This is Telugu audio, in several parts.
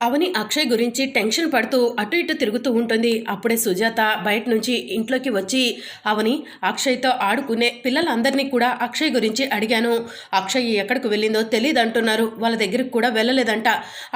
అవని అక్షయ్ గురించి టెన్షన్ పడుతూ అటు ఇటు తిరుగుతూ ఉంటుంది. అప్పుడే సుజాత బయట నుంచి ఇంట్లోకి వచ్చి అవని అక్షయ్తో ఆడుకునే పిల్లలందరినీ కూడా అక్షయ్ గురించి అడిగాను. అక్షయ్ ఎక్కడికి వెళ్ళిందో తెలియదు అంటున్నారు. వాళ్ళ దగ్గరికి కూడా వెళ్ళలేదంట.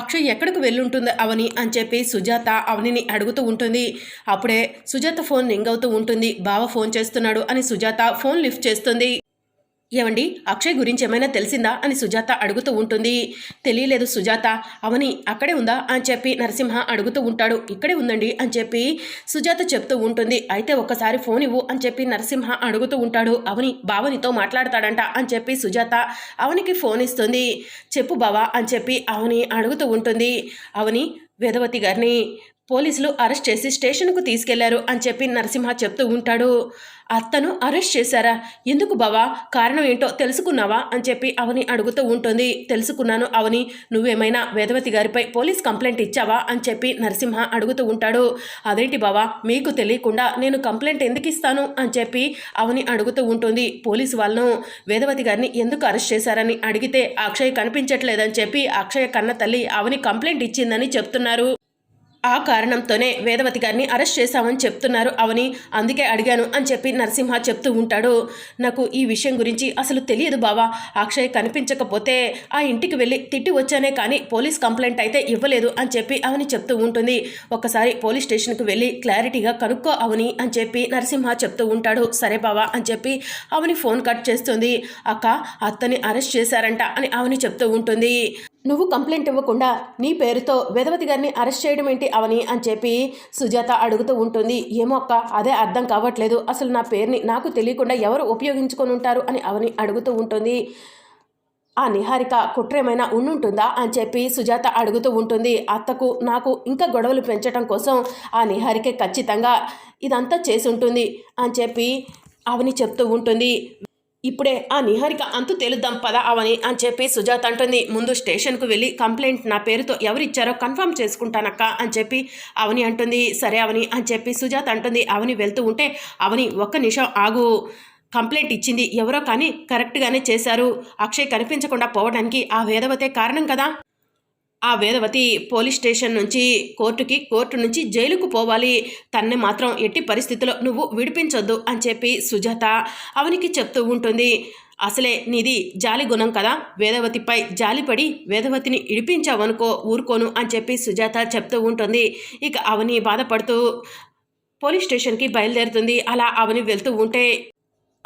అక్షయ్ ఎక్కడికి వెళ్ళుంటుంది అవని అని చెప్పి సుజాత అవనిని అడుగుతూ ఉంటుంది. అప్పుడే సుజాత ఫోన్ రింగ్ అవుతూ ఉంటుంది. బావ ఫోన్ చేస్తున్నాడు అని సుజాత ఫోన్ లిఫ్ట్ చేస్తుంది. ఏమండి అక్షయ్ గురించి ఏమైనా తెలిసిందా అని సుజాత అడుగుతూ ఉంటుంది. తెలియలేదు సుజాత అవని అక్కడే ఉందా అని చెప్పి నరసింహ అడుగుతూ ఉంటాడు. ఇక్కడే ఉందండి అని చెప్పి సుజాత చెప్తూ ఉంటుంది. అయితే ఒక్కసారి ఫోన్ ఇవ్వు అని చెప్పి నరసింహ అడుగుతూ ఉంటాడు. అవని బావనితో మాట్లాడతాడంట అని చెప్పి సుజాత అవనికి ఫోన్ ఇస్తుంది. చెప్పు బావా అని చెప్పి అవని అడుగుతూ ఉంటుంది. అవని వేదవతి గారిని పోలీసులు అరెస్ట్ చేసి స్టేషన్కు తీసుకెళ్ళారు అని చెప్పి నరసింహ చెప్తూ ఉంటాడు. అత్తను అరెస్ట్ చేశారా? ఎందుకు బావా? కారణం ఏంటో తెలుసుకున్నావా? అని చెప్పి అవని అడుగుతూ ఉంటుంది. తెలుసుకున్నాను అవని నువ్వేమైనా వేదవతి గారిపై పోలీస్ కంప్లైంట్ ఇచ్చావా? అని చెప్పి నరసింహ అడుగుతూ ఉంటాడు. అదేంటి బావా? మీకు తెలియకుండా నేను కంప్లైంట్ ఎందుకు ఇస్తాను? అని చెప్పి అవని అడుగుతూ ఉంటుంది పోలీసు వాళ్ళను. వేదవతి గారిని ఎందుకు అరెస్ట్ చేశారని అడిగితే అక్షయ్ కనిపించట్లేదని చెప్పి అక్షయ్ కన్న తల్లి అవని కంప్లైంట్ ఇచ్చిందని చెప్తున్నారు. ఆ కారణంతోనే వేదవతి గారిని అరెస్ట్ చేశామని చెప్తున్నారు అవని అందుకే అడిగాను అని చెప్పి నరసింహ చెప్తూ ఉంటాడు. నాకు ఈ విషయం గురించి అసలు తెలియదు బావా. అక్షయ్ కనిపించకపోతే ఆ ఇంటికి వెళ్ళి తిట్టి వచ్చానే కానీ పోలీస్ కంప్లైంట్ అయితే ఇవ్వలేదు అని చెప్పి అవని చెప్తూ ఉంటుంది. ఒకసారి పోలీస్ స్టేషన్కి వెళ్ళి క్లారిటీగా కనుక్కో అవని అని చెప్పి నరసింహ చెప్తూ ఉంటాడు. సరే బావా అని చెప్పి అవని ఫోన్ కట్ చేస్తుంది. అక్క అత్తని అరెస్ట్ చేశారంట అని అవని చెప్తూ ఉంటుంది. నువ్వు కంప్లైంట్ ఇవ్వకుండా నీ పేరుతో వెధవతి గారిని అరెస్ట్ చేయడం ఏంటి అవని అని చెప్పి సుజాత అడుగుతూ ఉంటుంది. ఏమో అక్క అదే అర్థం కావట్లేదు. అసలు నా పేరుని నాకు తెలియకుండా ఎవరు ఉపయోగించుకొని ఉంటారు అని అవని అడుగుతూ ఉంటుంది. ఆ నిహారిక కుట్రేమైనా ఉండుంటుందా అని చెప్పి సుజాత అడుగుతూ ఉంటుంది. అత్తకు నాకు ఇంకా గొడవలు పెంచడం కోసం ఆ నిహారికే ఖచ్చితంగా ఇదంతా చేసి ఉంటుంది అని చెప్పి అవని చెప్తూ ఉంటుంది. ఇప్పుడే ఆ నిహారిక అంతు తేలుద్దాం పద అవని అని చెప్పి సుజాత అంటుంది. ముందు స్టేషన్కు వెళ్ళి కంప్లైంట్ నా పేరుతో ఎవరిచ్చారో కన్ఫర్మ్ చేసుకుంటానక్క అని చెప్పి అవని అంటుంది. సరే అవని అని చెప్పి సుజాత అంటుంది. అవని వెళ్తూ ఉంటే అవని ఒక్క నిమిషం ఆగు. కంప్లైంట్ ఇచ్చింది ఎవరో కానీ కరెక్ట్గానే చేశారు. అక్షయ్ కనిపించకుండా పోవడానికి ఆ వేదవతే కారణం కదా? ఆ వేదవతి పోలీస్ స్టేషన్ నుంచి కోర్టుకి కోర్టు నుంచి జైలుకు పోవాలి. తన్ని మాత్రం ఎట్టి పరిస్థితిలో నువ్వు విడిపించొద్దు అని చెప్పి సుజాత అవనికి చెప్తూ ఉంటుంది. అసలే నీది జాలి గుణం కదా. వేదవతిపై జాలిపడి వేదవతిని ఇడిపించావనుకో ఊరుకోను అని చెప్పి సుజాత చెప్తూ ఉంటుంది. ఇక అవని బాధపడుతూ పోలీస్ స్టేషన్కి బయలుదేరుతుంది. అలా అవని వెళ్తూ ఉంటే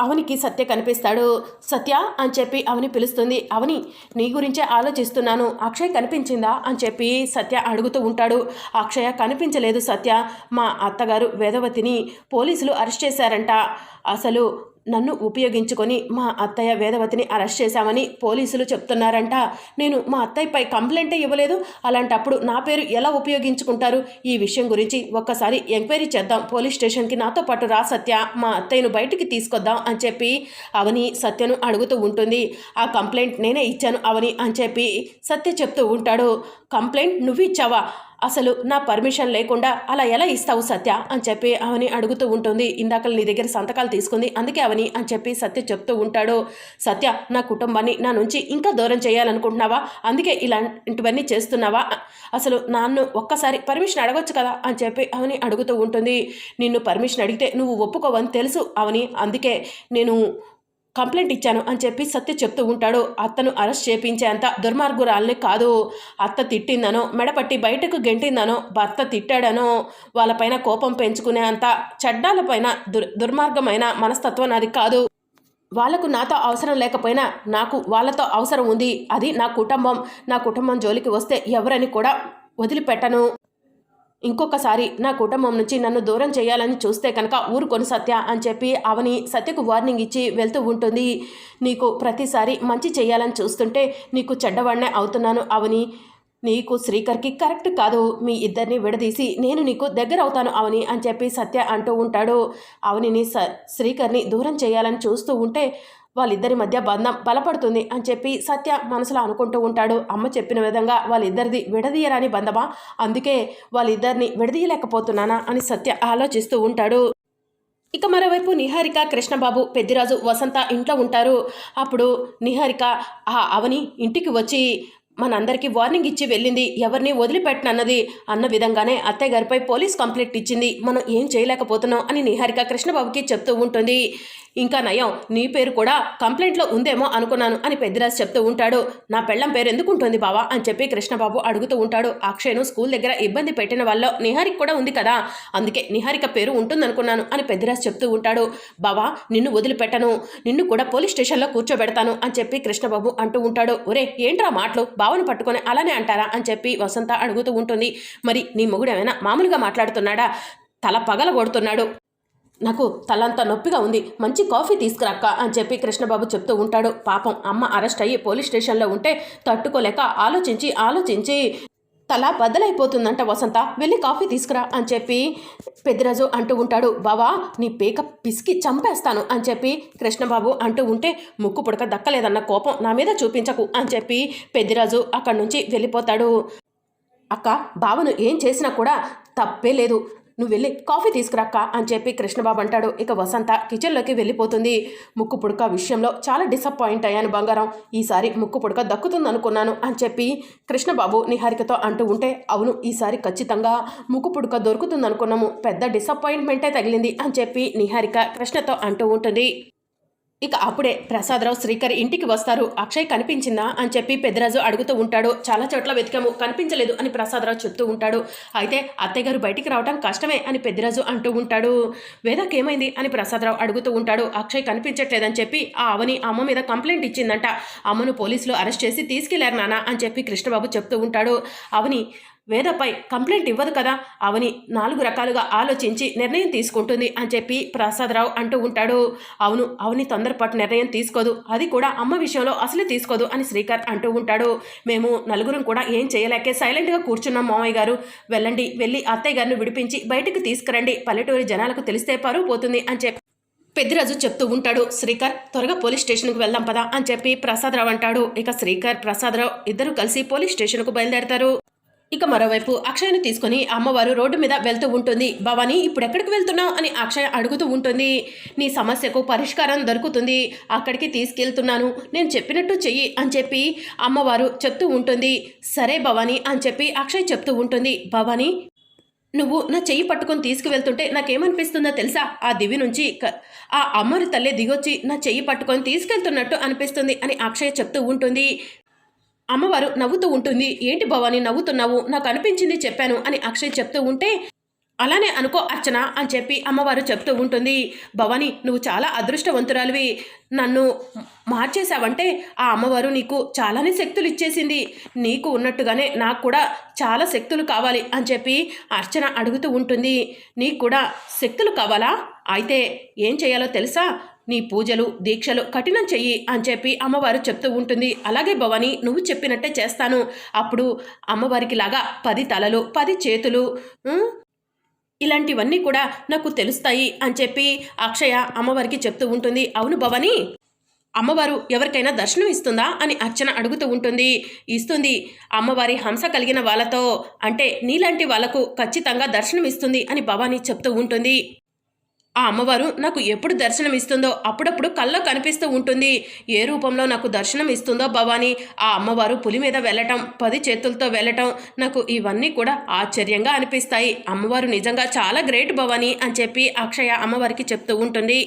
అవనికి సత్య కనిపిస్తాడు. సత్య అని చెప్పి అవని పిలుస్తుంది. అవని నీ గురించే ఆలోచిస్తున్నాను. అక్షయ్ కనిపించిందా అని చెప్పి సత్య అడుగుతూ ఉంటాడు. అక్షయ కనిపించలేదు సత్య. మా అత్తగారు వేదవతిని పోలీసులు అరెస్ట్ చేశారంట. అసలు నన్ను ఉపయోగించుకొని మా అత్తయ్య వేదవతిని అరెస్ట్ చేశామని పోలీసులు చెప్తున్నారంట. నేను మా అత్తయ్యపై కంప్లైంటే ఇవ్వలేదు. అలాంటప్పుడు నా పేరు ఎలా ఉపయోగించుకుంటారు? ఈ విషయం గురించి ఒక్కసారి ఎంక్వైరీ చేద్దాం. పోలీస్ స్టేషన్కి నాతో పాటు రా సత్య. మా అత్తయ్యను బయటికి తీసుకొద్దాం అని చెప్పి అవని సత్యను అడుగుతూ ఉంటుంది. ఆ కంప్లైంట్ నేనే ఇచ్చాను అవని అని చెప్పి సత్య చెప్తూ ఉంటాడు. కంప్లైంట్ నువ్వు ఇచ్చావా? అసలు నా పర్మిషన్ లేకుండా అలా ఎలా ఇస్తావు సత్య అని చెప్పి అవని అడుగుతూ ఉంటుంది. ఇందాక నీ దగ్గర సంతకాలు తీసుకుంది. అందుకే అవని అని చెప్పి సత్య చెప్తూ ఉంటాడు. సత్య నా కుటుంబాన్ని నా నుంచి ఇంకా దూరం చేయాలనుకుంటున్నావా? అందుకే ఇలాంటివన్నీ చేస్తున్నావా? అసలు నాన్ను ఒక్కసారి పర్మిషన్ అడగొచ్చు కదా అని చెప్పి అవని అడుగుతూ ఉంటుంది. నిన్ను పర్మిషన్ అడిగితే నువ్వు ఒప్పుకోవని తెలుసు అవని. అందుకే నేను కంప్లైంట్ ఇచ్చాను అని చెప్పి సత్య చెప్తూ ఉంటాడు. అత్తను అరెస్ట్ చేపించేంత దుర్మార్గురాల్ని కాదు. అత్త తిట్టిందనో మెడపట్టి బయటకు గెంటిందనో భర్త తిట్టాడనో వాళ్ళపైన కోపం పెంచుకునే అంత చెడ్డాలపైన దుర్ దుర్మార్గమైన మనస్తత్వం నాది కాదు. వాళ్ళకు నాతో అవసరం లేకపోయినా నాకు వాళ్ళతో అవసరం ఉంది. అది నా కుటుంబం. నా కుటుంబం జోలికి వస్తే ఎవరని కూడా వదిలిపెట్టను. ఇంకొకసారి నా కుటుంబం నుంచి నన్ను దూరం చేయాలని చూస్తే కనుక ఊరుకొని సత్య అని చెప్పి అవని సత్యకు వార్నింగ్ ఇచ్చి వెళ్తూ ఉంటుంది. నీకు ప్రతిసారి మంచి చేయాలని చూస్తుంటే నీకు చెడ్డవాడినే అవుతున్నాను అవని. నీకు శ్రీకర్కి కరెక్ట్ కాదు. మీ ఇద్దరిని విడదీసి నేను నీకు దగ్గర అవుతాను అవని అని చెప్పి సత్య అంటూ ఉంటాడు. అవనిని స శ్రీకర్ని దూరం చేయాలని చూస్తూ ఉంటే వాళ్ళిద్దరి మధ్య బంధం బలపడుతుంది అని చెప్పి సత్య మనసులో అనుకుంటూ ఉంటాడు. అమ్మ చెప్పిన విధంగా వాళ్ళిద్దరిది విడదీయరాని బంధమా? అందుకే వాళ్ళిద్దరిని విడదీయలేకపోతున్నానా అని సత్య ఆలోచిస్తూ ఉంటాడు. ఇక మరోవైపు నిహారిక కృష్ణబాబు పెద్దిరాజు వసంత ఇంట్లో ఉంటారు. అప్పుడు నిహారిక ఆ అవని ఇంటికి వచ్చి మనందరికీ వార్నింగ్ ఇచ్చి వెళ్ళింది. ఎవరిని వదిలిపెట్టనన్నది అన్న విధంగానే అత్తయ్య గారిపై పోలీస్ కంప్లైంట్ ఇచ్చింది. మనం ఏం చేయలేకపోతున్నాం అని నిహారిక కృష్ణబాబుకి చెప్తూ ఉంటుంది. ఇంకా నయం నీ పేరు కూడా కంప్లైంట్లో ఉందేమో అనుకున్నాను అని పెద్దిరాజు చెప్తూ ఉంటాడు. నా పెళ్ళం పేరు ఎందుకు ఉంటుంది బావా అని చెప్పి కృష్ణబాబు అడుగుతూ ఉంటాడు. అక్షయ్ను స్కూల్ దగ్గర ఇబ్బంది పెట్టిన వల్ల నిహారిక కూడా ఉంది కదా. అందుకే నిహారిక పేరు ఉంటుందనుకున్నాను అని పెద్దిరాజు చెప్తూ ఉంటాడు. బావా నిన్ను వదిలిపెట్టను. నిన్ను కూడా పోలీస్ స్టేషన్లో కూర్చోబెడతాను అని చెప్పి కృష్ణబాబు అంటూ ఉంటాడు. ఒరే ఏంట్రా మాటలు? బావను పట్టుకొని అలానే అంటారా అని చెప్పి వసంత అడుగుతూ ఉంటుంది. మరి నీ మొగుడు ఏమైనా మామూలుగా మాట్లాడుతున్నాడా? తల పగల కొడుతున్నాడు. నాకు తలంతా నొప్పిగా ఉంది. మంచి కాఫీ తీసుకురక్క అని చెప్పి కృష్ణబాబు చెప్తూ ఉంటాడు. పాపం అమ్మ అరెస్ట్ అయ్యి పోలీస్ స్టేషన్లో ఉంటే తట్టుకోలేక ఆలోచించి ఆలోచించి తల బద్దలైపోతుందంట వసంత. వెళ్ళి కాఫీ తీసుకురా అని చెప్పి పెద్దిరాజు అంటూ ఉంటాడు. బావా నీ పేక పిసికి చంపేస్తాను అని చెప్పి కృష్ణబాబు అంటూ ఉంటే ముక్కు పుడక దక్కలేదన్న కోపం నా మీద చూపించకు అని చెప్పి పెద్దిరాజు అక్కడి నుంచి వెళ్ళిపోతాడు. అక్క బావను ఏం చేసినా కూడా తప్పే లేదు. నువ్వు వెళ్ళి కాఫీ తీసుకురాక్క అని చెప్పి కృష్ణబాబు అంటాడు. ఇక వసంత కిచెన్లోకి వెళ్ళిపోతుంది. ముక్కు పుడక విషయంలో చాలా డిసప్పాయింట్ అయ్యాను బంగారం. ఈసారి ముక్కు పుడక దక్కుతుంది అనుకున్నాను అని చెప్పి కృష్ణబాబు నిహారికతో అంటూ ఉంటే అవును ఈసారి ఖచ్చితంగా ముక్కు పుడక దొరుకుతుంది అనుకున్నాము పెద్ద డిసప్పాయింట్మెంటే తగిలింది అని చెప్పి నిహారిక కృష్ణతో అంటూ ఉంటుంది. ఇక అప్పుడే ప్రసాదరావు శ్రీకర్ ఇంటికి వస్తారు. అక్షయ్ కనిపించిందా అని చెప్పి పెద్దరాజు అడుగుతూ ఉంటాడు. చాలా చోట్ల వెతికాము కనిపించలేదు అని ప్రసాదరావు చెప్తూ ఉంటాడు. అయితే అత్తయ్య గారు బయటికి రావడం కష్టమే అని పెద్దరాజు అంటూ ఉంటాడు. వేదకేమైంది అని ప్రసాదరావు అడుగుతూ ఉంటాడు. అక్షయ్ కనిపించట్లేదని చెప్పి ఆ అవని అమ్మ మీద కంప్లైంట్ ఇచ్చిందంట. అమ్మను పోలీసులు అరెస్ట్ చేసి తీసుకెళ్ళారు నాన్న అని చెప్పి కృష్ణబాబు చెప్తూ ఉంటాడు. అవని వేదపై కంప్లైంట్ ఇవ్వదు కదా? అవని నాలుగు రకాలుగా ఆలోచించి నిర్ణయం తీసుకుంటుంది అని చెప్పి ప్రసాదరావు అంటూ ఉంటాడు. అవును అవని తొందరపాటు నిర్ణయం తీసుకోదు. అది కూడా అమ్మ విషయంలో అసలు తీసుకోదు అని శ్రీకర్ అంటూ ఉంటాడు. మేము నలుగురం కూడా ఏం చేయలేకే సైలెంట్గా కూర్చున్నాం మామయ్య గారు. వెళ్ళండి వెళ్ళి అత్తయ్య గారిని విడిపించి బయటకు తీసుకురండి. పల్లెటూరి జనాలకు తెలిస్తే పరువు పోతుంది అని చెప్పి పెద్దిరాజు చెప్తూ ఉంటాడు. శ్రీకర్ త్వరగా పోలీస్ స్టేషన్కు వెళ్దాం పదా అని చెప్పి ప్రసాదరావు అంటాడు. ఇక శ్రీకర్ ప్రసాదరావు ఇద్దరు కలిసి పోలీస్ స్టేషన్కు బయలుదేరతారు. ఇక మరోవైపు అక్షయ్ను తీసుకొని అమ్మవారు రోడ్డు మీద వెళ్తూ ఉంటుంది. భవాని ఇప్పుడు ఎక్కడికి వెళ్తున్నావు? అని అక్షయ్ అడుగుతూ ఉంటుంది. నీ సమస్యకు పరిష్కారం దొరుకుతుంది. అక్కడికి తీసుకెళ్తున్నాను. నేను చెప్పినట్టు చెయ్యి అని చెప్పి అమ్మవారు చెప్తూ ఉంటుంది. సరే భవాని అని చెప్పి అక్షయ్ చెప్తూ ఉంటుంది. భవాని నువ్వు నా చెయ్యి పట్టుకొని తీసుకువెళ్తుంటే నాకేమనిపిస్తుందో తెలుసా? ఆ దివి నుంచి ఆ అమ్మరి తల్లి దిగొచ్చి నా చెయ్యి పట్టుకొని తీసుకెళ్తున్నట్టు అనిపిస్తుంది అని అక్షయ్ చెప్తూ ఉంటుంది. అమ్మవారు నవ్వుతూ ఉంటుంది. ఏంటి భవాని నవ్వుతున్నావు? నాకు అనిపించింది చెప్పాను అని అక్షయ్ చెప్తూ ఉంటే అలానే అనుకో అర్చన అని చెప్పి అమ్మవారు చెప్తూ ఉంటుంది. భవాని నువ్వు చాలా అదృష్టవంతురాలివి. నన్ను మార్చేశావంటే ఆ అమ్మవారు నీకు చాలానే శక్తులు ఇచ్చేసింది. నీకు ఉన్నట్టుగానే నాకు కూడా చాలా శక్తులు కావాలి అని చెప్పి అర్చన అడుగుతూ ఉంటుంది. నీకు కూడా శక్తులు కావాలా? అయితే ఏం చేయాలో తెలుసా? నీ పూజలు దీక్షలు కఠినం చెయ్యి అని చెప్పి అమ్మవారు చెప్తూ ఉంటుంది. అలాగే భవాని నువ్వు చెప్పినట్టే చేస్తాను. అప్పుడు అమ్మవారికి లాగా పది తలలు పది చేతులు ఇలాంటివన్నీ కూడా నాకు తెలుస్తాయి అని చెప్పి అక్షయ అమ్మవారికి చెప్తూ ఉంటుంది. అవును భవాని? అమ్మవారు ఎవరికైనా దర్శనం ఇస్తుందా అని అర్చన అడుగుతూ ఉంటుంది. ఇస్తుంది. అమ్మవారి హంస కలిగిన వాళ్ళతో అంటే నీలాంటి వాళ్ళకు ఖచ్చితంగా దర్శనం ఇస్తుంది అని భవాని చెప్తూ ఉంటుంది. ఆ అమ్మవారు నాకు ఎప్పుడు దర్శనం ఇస్తుందో అప్పుడప్పుడు కల్లో కనిపిస్తూ ఉంటుంది. ఏ రూపంలో నాకు దర్శనం ఇస్తుందో భవాని ఆ అమ్మవారు పులి మీద వెళ్ళటం పది చేతులతో వెళ్ళటం నాకు ఇవన్నీ కూడా ఆశ్చర్యంగా అనిపిస్తాయి. అమ్మవారు నిజంగా చాలా గ్రేట్ భవాని అని చెప్పి అక్షయ అమ్మవారికి చెప్తూ ఉంటుంది.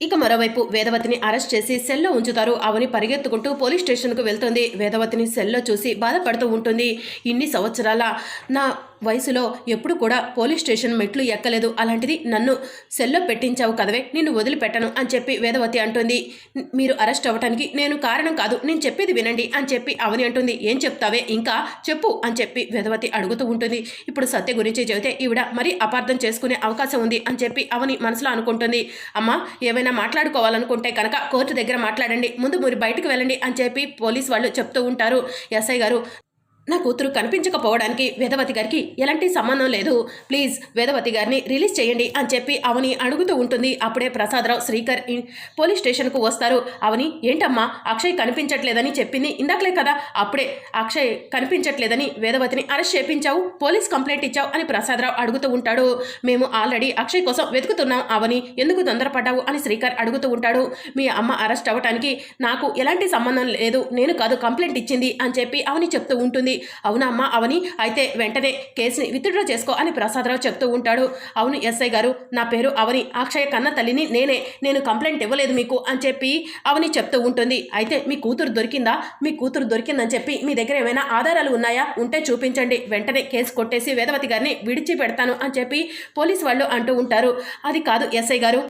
ఇక మరోవైపు వేదవతిని అరెస్ట్ చేసి సెల్లో ఉంచుతారు. అవని పరిగెత్తుకుంటూ పోలీస్ స్టేషన్కు వెళ్తుంది. వేదవతిని సెల్లో చూసి బాధపడుతూ ఉంటుంది. ఇన్ని సంవత్సరాల నా వయసులో ఎప్పుడు కూడా పోలీస్ స్టేషన్ మెట్లు ఎక్కలేదు. అలాంటిది నన్ను సెల్లో పెట్టించావు కదవే నిన్ను వదిలిపెట్టను అని చెప్పి వేదవతి అంటుంది. మీరు అరెస్ట్ అవ్వటానికి నేను కారణం కాదు నేను చెప్పేది వినండి అని చెప్పి అవని అంటుంది. ఏం చెప్తావే? ఇంకా చెప్పు అని చెప్పి వేదవతి అడుగుతూ ఉంటుంది. ఇప్పుడు సత్య గురించి చెబితే ఈవిడ మరీ అపార్థం చేసుకునే అవకాశం ఉంది అని చెప్పి అవని మనసులో అనుకుంటుంది. అమ్మా ఏమైనా మాట్లాడుకోవాలనుకుంటే కనుక కోర్టు దగ్గర మాట్లాడండి ముందు మీరు బయటకు వెళ్ళండి అని చెప్పి పోలీస్ వాళ్ళు చెప్తూ ఉంటారు. ఎస్ఐ గారు నా కూతురు కనిపించకపోవడానికి వేదవతి గారికి ఎలాంటి సంబంధం లేదు. ప్లీజ్ వేదవతి గారిని రిలీజ్ చేయండి అని చెప్పి అవని అడుగుతూ ఉంటుంది. అప్పుడే ప్రసాదరావు శ్రీకర్ పోలీస్ స్టేషన్కు వస్తారు. అవని ఏంటమ్మా అక్షయ్ కనిపించట్లేదని చెప్పింది ఇందాకలే కదా. అప్పుడే అక్షయ్ కనిపించట్లేదని వేదవతిని అరెస్ట్ చేపించావు పోలీస్ కంప్లైంట్ ఇచ్చావు అని ప్రసాదరావు అడుగుతూ ఉంటాడు. మేము ఆల్రెడీ అక్షయ్ కోసం వెతుకుతున్నాం అవని. ఎందుకు తొందరపడ్డావు? అని శ్రీకర్ అడుగుతూ ఉంటాడు. మీ అమ్మ అరెస్ట్ అవ్వటానికి నాకు ఎలాంటి సంబంధం లేదు. నేను కాదు కంప్లైంట్ ఇచ్చింది అని చెప్పి అవని చెప్తూ ఉంటుంది. అవునా అవని అయితే వెంటనే కేసుని విత్డ్రా చేసుకో అని ప్రసాదరావు చెప్తూ ఉంటాడు. అవును ఎస్ఐ గారు నా పేరు అవని. అక్షయ కన్న తల్లిని నేనే. నేను కంప్లైంట్ ఇవ్వలేదు మీకు అని చెప్పి అవని చెప్తూ ఉంటుంది. అయితే మీ కూతురు దొరికిందా? మీ కూతురు దొరికిందని చెప్పి మీ దగ్గర ఏమైనా ఆధారాలు ఉన్నాయా? ఉంటే చూపించండి. వెంటనే కేసు కొట్టేసి వేదవతి గారిని విడిచి పెడతాను అని చెప్పి పోలీస్ వాళ్ళు అంటూ ఉంటారు. అది కాదు ఎస్ఐ గారు.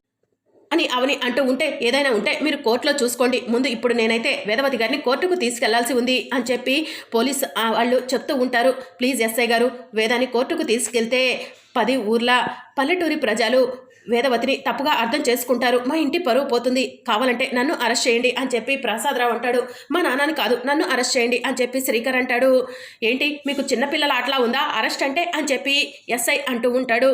అని అవని అంటూ ఉంటే ఏదైనా ఉంటే మీరు కోర్టులో చూసుకోండి. ముందు ఇప్పుడు నేనైతే వేదవతి గారిని కోర్టుకు తీసుకెళ్ళాల్సి ఉంది అని చెప్పి పోలీస్ వాళ్ళు చెప్తూ ఉంటారు. ప్లీజ్ ఎస్ఐ గారు వేదాన్ని కోర్టుకు తీసుకెళ్తే పది ఊర్ల పల్లెటూరి ప్రజలు వేదవతిని తప్పుగా అర్థం చేసుకుంటారు. మా ఇంటి పరువు పోతుంది. కావాలంటే నన్ను అరెస్ట్ చేయండి అని చెప్పి ప్రసాదరావు అంటాడు. మా నాన్నని కాదు నన్ను అరెస్ట్ చేయండి అని చెప్పి శ్రీకర్ అంటాడు. ఏంటి మీకు చిన్నపిల్లల అట్లా ఉందా? అరెస్ట్ అంటే అని చెప్పి ఎస్ఐ అంటూ ఉంటాడు.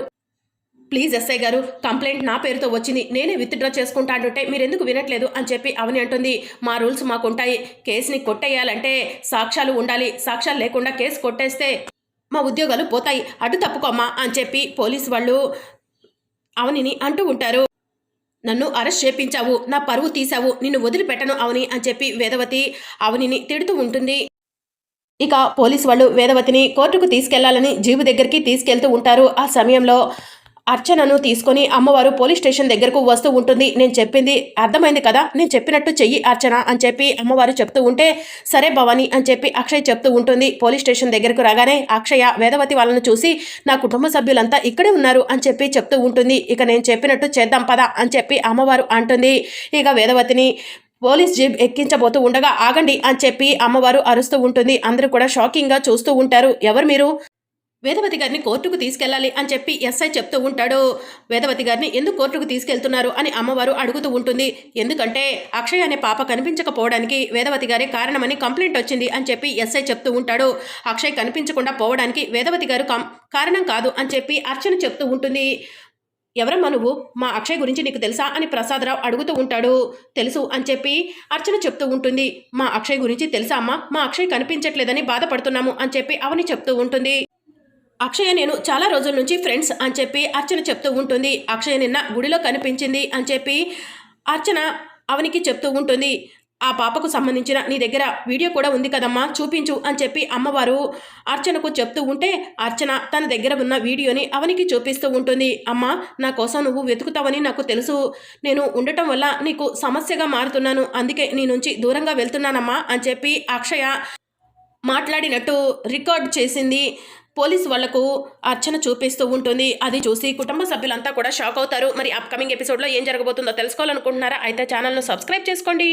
ప్లీజ్ ఎస్ఐ గారు కంప్లైంట్ నా పేరుతో వచ్చింది నేనే విత్డ్రా చేసుకుంటా అంటుంటే మీరు ఎందుకు వినట్లేదు అని చెప్పి అవని అంటుంది. మా రూల్స్ మాకుంటాయి కేసుని కొట్టేయాలంటే సాక్ష్యాలు ఉండాలి సాక్ష్యాలు లేకుండా కేసు కొట్టేస్తే మా ఉద్యోగాలు పోతాయి అటు తప్పుకోమ్మా అని చెప్పి పోలీస్ వాళ్ళు అవనిని అంటూ ఉంటారు. నన్ను అరెస్ట్ చేపించావు నా పరువు తీసావు నిన్ను వదిలిపెట్టను అవని అని చెప్పి వేదవతి అవనిని తిడుతూ ఉంటుంది. ఇక పోలీసు వాళ్ళు వేదవతిని కోర్టుకు తీసుకెళ్ళాలని జీవు దగ్గరికి తీసుకెళ్తూ ఉంటారు. ఆ సమయంలో అర్చనను తీసుకొని అమ్మవారు పోలీస్ స్టేషన్ దగ్గరకు వస్తూ ఉంటుంది. నేను చెప్పింది అర్థమైంది కదా? నేను చెప్పినట్టు చెయ్యి అర్చన అని చెప్పి అమ్మవారు చెప్తూ ఉంటే సరే భవాని అని చెప్పి అక్షయ్ చెప్తూ ఉంటుంది. పోలీస్ స్టేషన్ దగ్గరకు రాగానే అక్షయ వేదవతి వాళ్ళను చూసి నా కుటుంబ సభ్యులంతా ఇక్కడే ఉన్నారు అని చెప్పి చెప్తూ ఉంటుంది. ఇక నేను చెప్పినట్టు చేద్దాం పదా అని చెప్పి అమ్మవారు అంటుంది. ఇక వేదవతిని పోలీస్ జీప్ ఎక్కించబోతూ ఉండగా ఆగండి అని చెప్పి అమ్మవారు అరుస్తూ ఉంటుంది. అందరూ కూడా షాకింగ్గా చూస్తూ ఉంటారు. ఎవరు మీరు? వేదవతి గారిని కోర్టుకు తీసుకెళ్ళాలి అని చెప్పి ఎస్ఐ చెప్తూ ఉంటాడు. వేదవతి గారిని ఎందుకు కోర్టుకు తీసుకెళ్తున్నారు అని అమ్మవారు అడుగుతూ ఉంటుంది. ఎందుకంటే అక్షయ్ అనే పాప కనిపించకపోవడానికి వేదవతి గారే కారణమని కంప్లైంట్ వచ్చింది అని చెప్పి ఎస్ఐ చెప్తూ ఉంటాడు. అక్షయ్ కనిపించకుండా పోవడానికి వేదవతి గారు కం కారణం కాదు అని చెప్పి అర్చన చెప్తూ ఉంటుంది. ఎవరమ్మా నువ్వు? మా అక్షయ్ గురించి నీకు తెలుసా? అని ప్రసాదరావు అడుగుతూ ఉంటాడు. తెలుసు అని చెప్పి అర్చన చెప్తూ ఉంటుంది. మా అక్షయ్ గురించి తెలుసా అమ్మా? మా అక్షయ్ కనిపించట్లేదని బాధపడుతున్నాము అని చెప్పి అవని చెప్తూ ఉంటుంది. అక్షయ నేను చాలా రోజుల నుంచి ఫ్రెండ్స్ అని చెప్పి అర్చన చెప్తూ ఉంటుంది. అక్షయ నిన్న గుడిలో కనిపించింది అని చెప్పి అర్చన అవనికి చెప్తూ ఉంటుంది. ఆ పాపకు సంబంధించిన నీ దగ్గర వీడియో కూడా ఉంది కదమ్మా చూపించు అని చెప్పి అమ్మవారు అర్చనకు చెప్తూ ఉంటే అర్చన తన దగ్గర ఉన్న వీడియోని అవనికి చూపిస్తూ ఉంటుంది. అమ్మ నా కోసం నువ్వు వెతుకుతావని నాకు తెలుసు. నేను ఉండటం వల్ల నీకు సమస్యగా మారుతున్నాను. అందుకే నీ నుంచి దూరంగా వెళ్తున్నానమ్మా అని చెప్పి అక్షయ మాట్లాడినట్టు రికార్డ్ చేసింది. పోలీస్ వాళ్ళకు అర్చన చూపిస్తూ ఉంటుంది. అది చూసి కుటుంబ సభ్యులంతా కూడా షాక్ అవుతారు. మరి అప్కమింగ్ ఎపిసోడ్లో ఏం జరగబోతుందో తెలుసుకోవాలనుకుంటున్నారా? అయితే ఛానల్ను సబ్స్క్రైబ్ చేసుకోండి.